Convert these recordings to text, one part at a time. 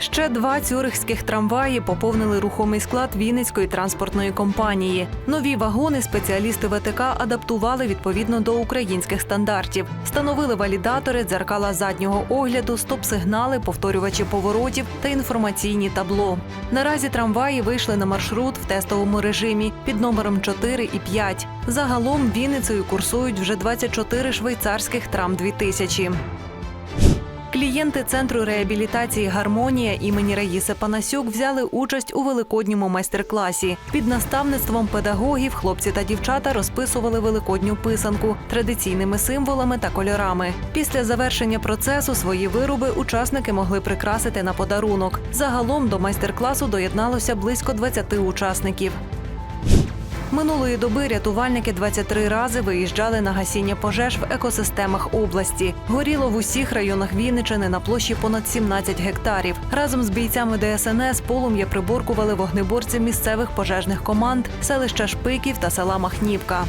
Ще два цюрихських трамваї поповнили рухомий склад Вінницької транспортної компанії. Нові вагони спеціалісти ВТК адаптували відповідно до українських стандартів. Встановили валідатори, дзеркала заднього огляду, стоп-сигнали, повторювачі поворотів та інформаційні табло. Наразі трамваї вийшли на маршрут в тестовому режимі під номером 4 і 5. Загалом Вінницею курсують вже 24 швейцарських трам 2000 Клієнти центру реабілітації Гармонія імені Раїси Панасюк взяли участь у великодньому майстер-класі. Під наставництвом педагогів хлопці та дівчата розписували великодню писанку традиційними символами та кольорами. Після завершення процесу свої вироби учасники могли прикрасити на подарунок. Загалом до майстер-класу доєдналося близько 20 учасників. Минулої доби рятувальники 23 рази виїжджали на гасіння пожеж в екосистемах області. Горіло в усіх районах Вінничини на площі понад 17 гектарів. Разом з бійцями ДСНС полум'я приборкували вогнеборці місцевих пожежних команд селища Шпиків та села Махнівка.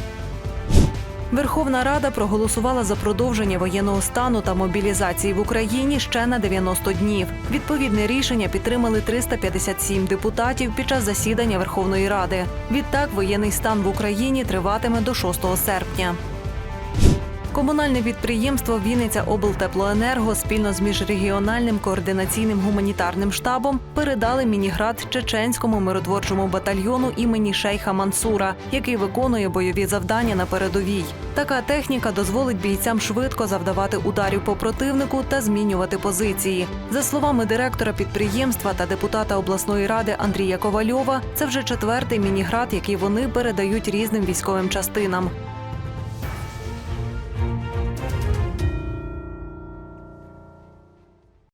Верховна Рада проголосувала за продовження воєнного стану та мобілізації в Україні ще на 90 днів. Відповідне рішення підтримали 357 депутатів під час засідання Верховної Ради. Відтак воєнний стан в Україні триватиме до 6 серпня. Комунальне підприємство Вінниця облтеплоенерго спільно з міжрегіональним координаційним гуманітарним штабом передали мініград чеченському миротворчому батальйону імені Шейха Мансура, який виконує бойові завдання на передовій. Така техніка дозволить бійцям швидко завдавати ударів по противнику та змінювати позиції. За словами директора підприємства та депутата обласної ради Андрія Ковальова, це вже четвертий мініград, який вони передають різним військовим частинам.